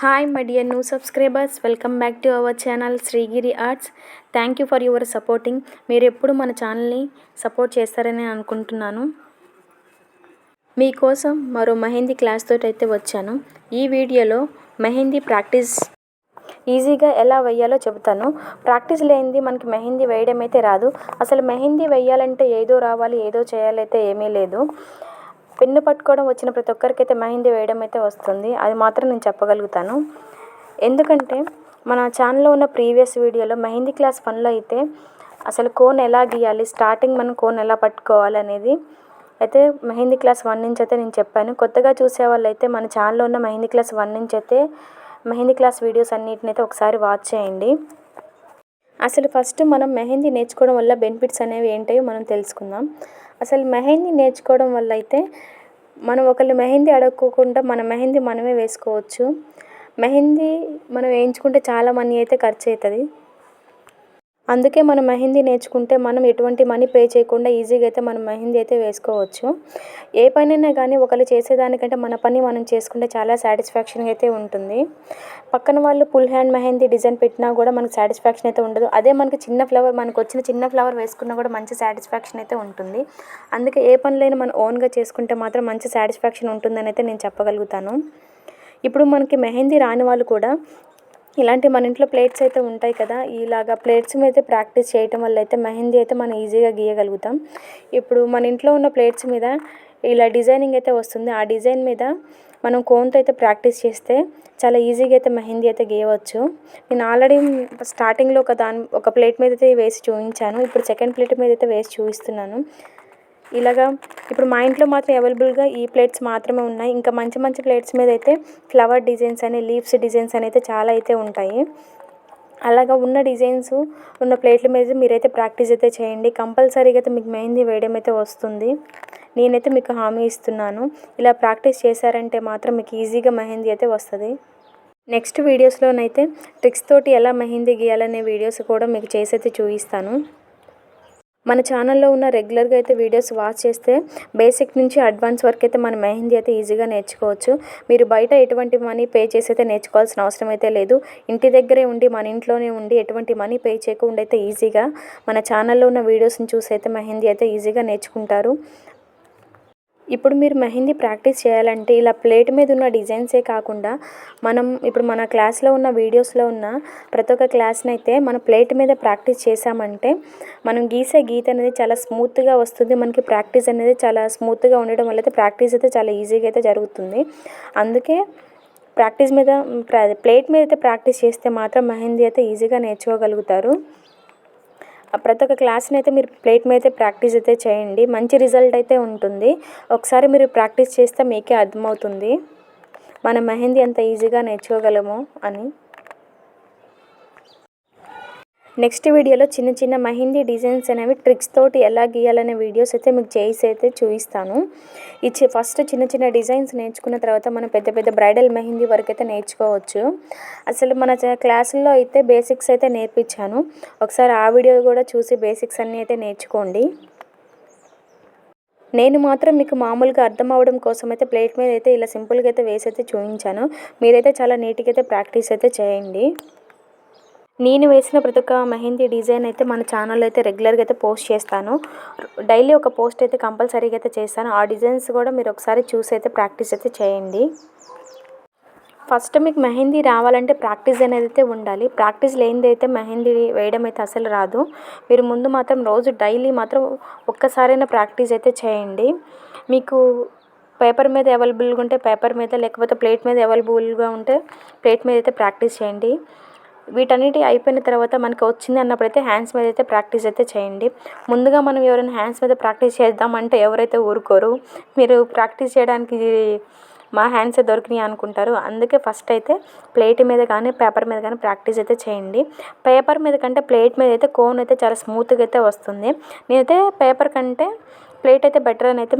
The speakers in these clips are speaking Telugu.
Hi my dear new subscribers welcome back to our channel Srigiri arts thank you for your supporting మీరు ఎప్పుడు మన ఛానల్ని సపోర్ట్ చేస్తారని అనుకుంటున్నాను. మీకోసం మరో మెహందీ క్లాస్ తోటి అయితే వచ్చాను. ఈ వీడియోలో మెహందీ ప్రాక్టీస్ ఈజీగా ఎలా వేయాలో చెబుతాను. ప్రాక్టీస్ లేనిది మనకి మెహందీ వేయడం అయితే రాదు. అసలు మెహందీ వేయాలంటే ఏదో రావాలి ఏదో చేయాలైతే ఏమీ లేదు. పెన్ను పట్టుకోవడం వచ్చిన ప్రతి ఒక్కరికి అయితే మెహందీ వేయడం అయితే వస్తుంది. అది మాత్రం నేను చెప్పగలుగుతాను. ఎందుకంటే మన ఛానల్లో ఉన్న ప్రీవియస్ వీడియోలో మెహందీ క్లాస్ పనిలో అయితే అసలు కోన్ ఎలా గీయాలి స్టార్టింగ్ మనం కోన్ ఎలా పట్టుకోవాలి అనేది అయితే మెహందీ క్లాస్ వన్ నుంచి అయితే నేను చెప్పాను. కొత్తగా చూసే వాళ్ళు అయితే మన ఛానల్లో ఉన్న మెహందీ క్లాస్ వన్ నుంచి అయితే మెహందీ క్లాస్ వీడియోస్ అన్నిటిని అయితే ఒకసారి వాచ్ చేయండి. అసలు ఫస్ట్ మనం మెహందీ నేర్చుకోవడం వల్ల బెనిఫిట్స్ అనేవి ఏంటో మనం తెలుసుకుందాం. అసలు మెహందీ నేర్చుకోవడం వల్ల అయితే మనం ఒకళ్ళు మెహందీ అడగకుండా మన మెహందీ మనమే వేసుకోవచ్చు. మెహందీ మనం వేయించుకుంటే చాలా మనీ అయితే ఖర్చు అవుతుంది అందుకే మనం మెహందీ నేర్చుకుంటే మనం ఎటువంటి మనీ పే చేయకుండా ఈజీగా అయితే మనం మెహందీ అయితే వేసుకోవచ్చు. ఏ పనైనా కానీ ఒకరు చేసేదానికంటే మన పని మనం చేసుకుంటే చాలా సాటిస్ఫాక్షన్గా అయితే ఉంటుంది. పక్కన వాళ్ళు ఫుల్ హ్యాండ్ మెహందీ డిజైన్ పెట్టినా కూడా మనకు సాటిస్ఫాక్షన్ అయితే ఉండదు. అదే మనకి చిన్న ఫ్లవర్ మనకు వచ్చిన చిన్న ఫ్లవర్ వేసుకున్నా కూడా మంచి సాటిస్ఫాక్షన్ అయితే ఉంటుంది. అందుకే ఏ పనులైనా మనం ఓన్గా చేసుకుంటే మాత్రం మంచి సాటిస్ఫాక్షన్ ఉంటుందని అయితే నేను చెప్పగలుగుతాను. ఇప్పుడు మనకి మెహందీ రాని వాళ్ళు కూడా ఇలాంటి మన ఇంట్లో ప్లేట్స్ అయితే ఉంటాయి కదా ఇలాగా ప్లేట్స్ మీద అయితే ప్రాక్టీస్ చేయటం వల్ల అయితే మెహందీ అయితే మనం ఈజీగా గీయగలుగుతాం. ఇప్పుడు మన ఇంట్లో ఉన్న ప్లేట్స్ మీద ఇలా డిజైనింగ్ అయితే వస్తుంది. ఆ డిజైన్ మీద మనం కోన్తో అయితే ప్రాక్టీస్ చేస్తే చాలా ఈజీగా అయితే మెహందీ అయితే గీయవచ్చు. నేను ఆల్రెడీ స్టార్టింగ్లో ఒక దాని ఒక ప్లేట్ మీద అయితే వేసి చూపించాను. ఇప్పుడు సెకండ్ ప్లేట్ మీద అయితే వేసి చూపిస్తున్నాను. ఇలాగా ఇప్పుడు మా ఇంట్లో మాత్రం అవైలబుల్గా ఈ ప్లేట్స్ మాత్రమే ఉన్నాయి. ఇంకా మంచి మంచి ప్లేట్స్ మీద అయితే ఫ్లవర్ డిజైన్స్ అని లీవ్స్ డిజైన్స్ అని అయితే చాలా అయితే ఉంటాయి. అలాగా ఉన్న డిజైన్స్ ఉన్న ప్లేట్ల మీద మీరైతే ప్రాక్టీస్ అయితే చేయండి. కంపల్సరీగా అయితే మీకు మెహందీ వేయడం అయితే వస్తుంది. నేనైతే మీకు హామీ ఇస్తున్నాను. ఇలా ప్రాక్టీస్ చేశారంటే మాత్రం మీకు ఈజీగా మెహందీ అయితే వస్తుంది. నెక్స్ట్ వీడియోస్లోనైతే ట్రిక్స్ తోటి ఎలా మెహందీ గీయాలనే వీడియోస్ కూడా మీకు చేసైతే చూపిస్తాను. మన ఛానల్లో ఉన్న రెగ్యులర్గా అయితే వీడియోస్ వాచ్ చేస్తే బేసిక్ నుంచి అడ్వాన్స్ వరకు అయితే మన మెహందీ అయితే ఈజీగా నేర్చుకోవచ్చు. మీరు బయట ఎటువంటి మనీ పే చేసి అయితే నేర్చుకోవాల్సిన అవసరం అయితే లేదు. ఇంటి దగ్గరే ఉండి మన ఇంట్లోనే ఉండి ఎటువంటి మనీ పే చేయకుండా అయితే ఈజీగా మన ఛానల్లో ఉన్న వీడియోస్ని చూసి అయితే మెహందీ అయితే ఈజీగా నేర్చుకుంటారు. ఇప్పుడు మీరు మెహందీ ప్రాక్టీస్ చేయాలంటే ఇలా ప్లేట్ మీద ఉన్న డిజైన్సే కాకుండా మనం ఇప్పుడు మన క్లాస్లో ఉన్న వీడియోస్లో ఉన్న ప్రతి ఒక్క క్లాస్ని అయితే మన ప్లేట్ మీద ప్రాక్టీస్ చేసామంటే మనం గీసే గీత అనేది చాలా స్మూత్గా వస్తుంది. మనకి ప్రాక్టీస్ అనేది చాలా స్మూత్గా ఉండడం వల్ల అయితే ప్రాక్టీస్ అయితే చాలా ఈజీగా అయితే జరుగుతుంది. అందుకే ప్రాక్టీస్ మీద ప్లేట్ మీద అయితే ప్రాక్టీస్ చేస్తే మాత్రం మెహందీ అయితే ఈజీగా నేర్చుకోగలుగుతారు. ప్రతి ఒక్క క్లాస్ని అయితే మీరు ప్లేట్ మీద అయితే ప్రాక్టీస్ అయితే చేయండి. మంచి రిజల్ట్ అయితే ఉంటుంది. ఒకసారి మీరు ప్రాక్టీస్ చేస్తే మీకే అర్థమవుతుంది. మన మెహందీ ఎంత ఈజీగా నేర్చుకోగలము అని. నెక్స్ట్ వీడియోలో చిన్న చిన్న మెహందీ డిజైన్స్ అనేవి ట్రిక్స్ తోటి ఎలా గీయాలనే వీడియోస్ అయితే మీకు చేసి అయితే చూపిస్తాను. ఇచ్చి ఫస్ట్ చిన్న చిన్న డిజైన్స్ నేర్చుకున్న తర్వాత మనం పెద్ద పెద్ద బ్రైడల్ మెహందీ వరకు అయితే నేర్చుకోవచ్చు. అసలు మన క్లాసుల్లో అయితే బేసిక్స్ అయితే నేర్పించాను. ఒకసారి ఆ వీడియో కూడా చూసి బేసిక్స్ అన్నీ అయితే నేర్చుకోండి. నేను మాత్రం మీకు మామూలుగా అర్థం అవ్వడం కోసం అయితే ప్లేట్ మీద అయితే ఇలా సింపుల్గా అయితే వేసి అయితే చూపించాను. మీరైతే చాలా నీట్గా అయితే ప్రాక్టీస్ అయితే చేయండి. నేను వేసిన ప్రతి ఒక్క మెహందీ డిజైన్ అయితే మన ఛానల్లో అయితే రెగ్యులర్గా అయితే పోస్ట్ చేస్తాను. డైలీ ఒక పోస్ట్ అయితే కంపల్సరీగా అయితే చేస్తాను. ఆ డిజైన్స్ కూడా మీరు ఒకసారి చూసి అయితే ప్రాక్టీస్ అయితే చేయండి. ఫస్ట్ మీకు మెహందీ రావాలంటే ప్రాక్టీస్ అనేది అయితే ఉండాలి. ప్రాక్టీస్ లేనిది అయితే మెహందీ వేయడం అయితే అసలు రాదు. మీరు ముందు మాత్రం రోజు డైలీ మాత్రం ఒక్కసారైనా ప్రాక్టీస్ అయితే చేయండి. మీకు పేపర్ మీద అవైలబుల్గా ఉంటే పేపర్ మీద లేకపోతే ప్లేట్ మీద అవైలబుల్గా ఉంటే ప్లేట్ మీద అయితే ప్రాక్టీస్ చేయండి. వీటన్నిటి అయిపోయిన తర్వాత మనకి వచ్చింది అన్నప్పుడైతే హ్యాండ్స్ మీద అయితే ప్రాక్టీస్ అయితే చేయండి. ముందుగా మనం ఎవరైనా హ్యాండ్స్ మీద ప్రాక్టీస్ చేద్దామంటే ఎవరైతే ఊరుకోరు మీరు ప్రాక్టీస్ చేయడానికి మా హ్యాండ్సే దొరికినాయి అనుకుంటారు. అందుకే ఫస్ట్ అయితే ప్లేట్ మీద కానీ పేపర్ మీద కానీ ప్రాక్టీస్ అయితే చేయండి. పేపర్ మీద కంటే ప్లేట్ మీద అయితే కోన్ అయితే చాలా స్మూత్గా అయితే వస్తుంది. నేనైతే పేపర్ కంటే ప్లేట్ అయితే బెటర్ అని అయితే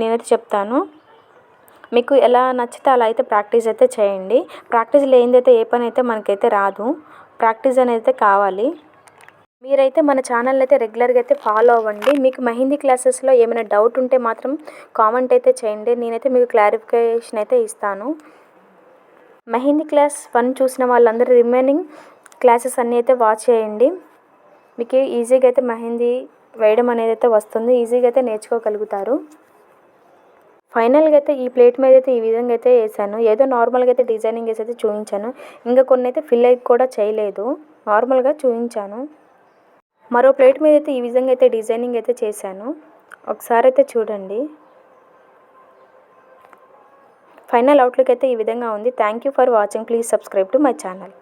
నేనైతే చెప్తాను. మీకు ఎలా నచ్చితే అలా అయితే ప్రాక్టీస్ అయితే చేయండి. ప్రాక్టీస్ లేనిదైతే ఏ పని అయితే మనకైతే రాదు. ప్రాక్టీస్ అనేది అయితే కావాలి. మీరైతే మన ఛానల్ అయితే రెగ్యులర్గా అయితే ఫాలో అవ్వండి. మీకు మెహందీ క్లాసెస్లో ఏమైనా డౌట్ ఉంటే మాత్రం కామెంట్ అయితే చేయండి. నేనైతే మీకు క్లారిఫికేషన్ అయితే ఇస్తాను. మెహందీ క్లాస్ వన్ చూసిన వాళ్ళందరూ రిమైనింగ్ క్లాసెస్ అన్నీ అయితే వాచ్ చేయండి. మీకు ఈజీగా అయితే మెహందీ వేయడం అనేది అయితే వస్తుంది. ఈజీగా అయితే నేర్చుకోగలుగుతారు. ఫైనల్గా అయితే ఈ ప్లేట్ మీద అయితే ఈ విధంగా అయితే వేసాను ఏదో నార్మల్గా అయితే డిజైనింగ్ వేసి అయితే చూపించాను ఇంకా కొన్ని అయితే ఫిల్ అయి కూడా చేయలేదు. నార్మల్గా చూపించాను మరో ప్లేట్ మీద అయితే ఈ విధంగా అయితే డిజైనింగ్ అయితే చేశాను. ఒకసారి అయితే చూడండి. ఫైనల్ అవుట్లుక్ అయితే ఈ విధంగా ఉంది. Thank you for watching. Please subscribe to my channel.